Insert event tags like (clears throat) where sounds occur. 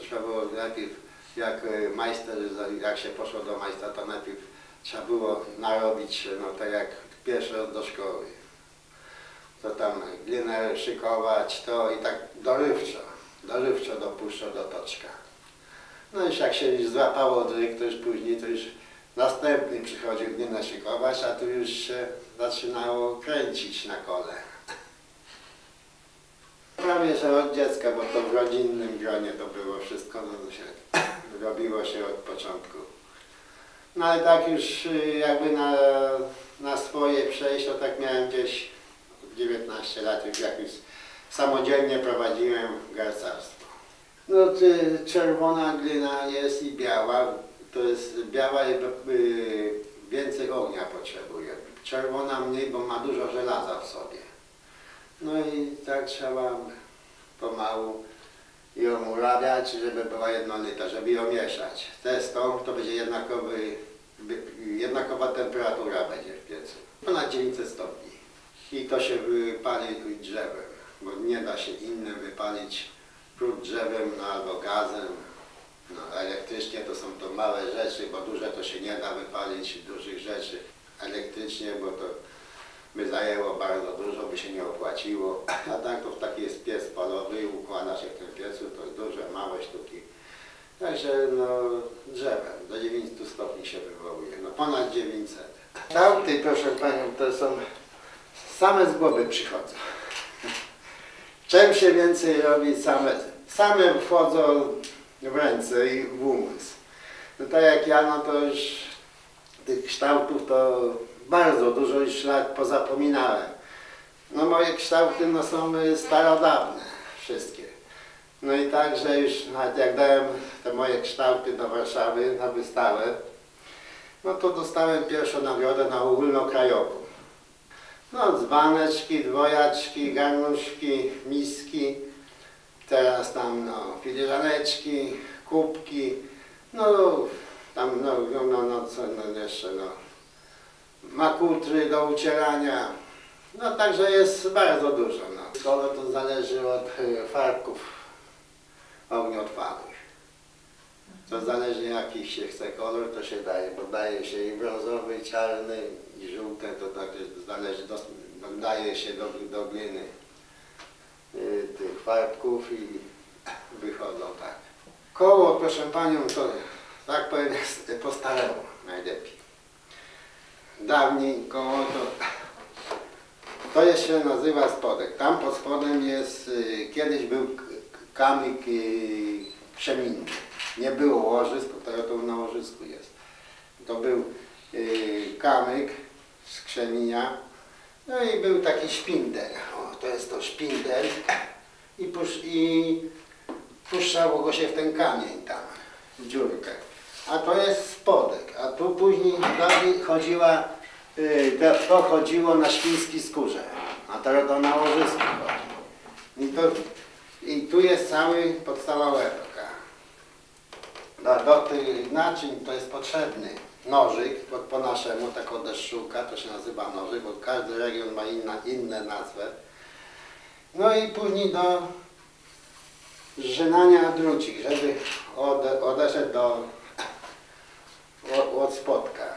trzeba było najpierw, jak e, majster, jak się poszło do majstra, to najpierw trzeba było narobić się, no tak jak pierwszy raz do szkoły. To tam glinę szykować, to i tak dorywczo, dorywczo dopuszcza do toczka. No już jak się złapało dryk, to już później to już następny przychodził glinę szykować, a tu już się zaczynało kręcić na kole. Prawie że od dziecka, bo to w rodzinnym gronie to było wszystko, no to się (laughs) robiło się od początku. No ale tak już y, jakby na, na swoje przejść, to tak miałem gdzieś 19 lat, już jak już samodzielnie prowadziłem garcarstwo. No ty, czerwona glina jest i biała, to jest biała y, więcej ognia potrzebuje. Czerwona mniej, bo ma dużo żelaza w sobie. No i tak trzeba pomału ją urabiać, żeby była jednolita, żeby ją mieszać. Te to będzie jednakowy, jednakowa temperatura będzie w piecu. Ponad 900 stopni. I to się wypali drzewem, bo nie da się innym wypalić prób drzewem no, albo gazem. No, elektrycznie to są to małe rzeczy, bo duże to się nie da wypalić dużych rzeczy elektrycznie, bo to by zajęło bardzo dużo, by się nie opłaciło. (clears throat) A tak to taki jest piec palowy, układa się w tym piecu, to jest duże, małe sztuki. Także no drzewem do 900 stopni się wywołuje, no ponad 900. Kształty, proszę Panią, to są same z głowy przychodzą. (laughs) Czym się więcej robi, same, same wchodzą w ręce i w umysł. No tak jak ja, no to już tych kształtów to bardzo dużo już lat pozapominałem. No moje kształty no, są y, starodawne, wszystkie. No i także już jak dałem te moje kształty do Warszawy na wystawę, no to dostałem pierwszą nagrodę na ogólnokrajową. No dzbaneczki, dwojaczki, garnuszki, miski, teraz tam no filiżaneczki, kubki, no tam no, no, no, no no, jeszcze no makutry do ucierania. No także jest bardzo dużo. No. Kolor to zależy od y, farbków ogniotrwałych. To zależy jaki się chce kolor, to się daje, bo daje się i brązowy, i czarny, i żółte, to tak jest- zależy, do, daje się do, do gliny y, tych farbków i wychodzą tak. Koło, proszę Panią, to tak powiem po staremu najlepiej dawniej koło to, to jest się nazywa spodek. Tam pod spodem jest, y, kiedyś był kamyk y, krzemienny. Nie było łożysk, teraz to na łożysku jest. To był y, kamyk z krzemienia, no i był taki szpindel. O, to jest to szpindel i, pusz, i puszczało go się w ten kamień tam, w dziurkę. A to jest spodek, a tu później dalej chodziła, y, to, chodziło na świńskiej skórze, a teraz to na łożysku. I, to, I tu jest cały podstawa łebka. Do, do tych naczyń to jest potrzebny nożyk, po, po naszemu, taka deszczułka, to się nazywa nożyk, bo każdy region ma inna, inne nazwę. No i później do zżynania drucik, żeby ode, odeszedł do od, od spotka.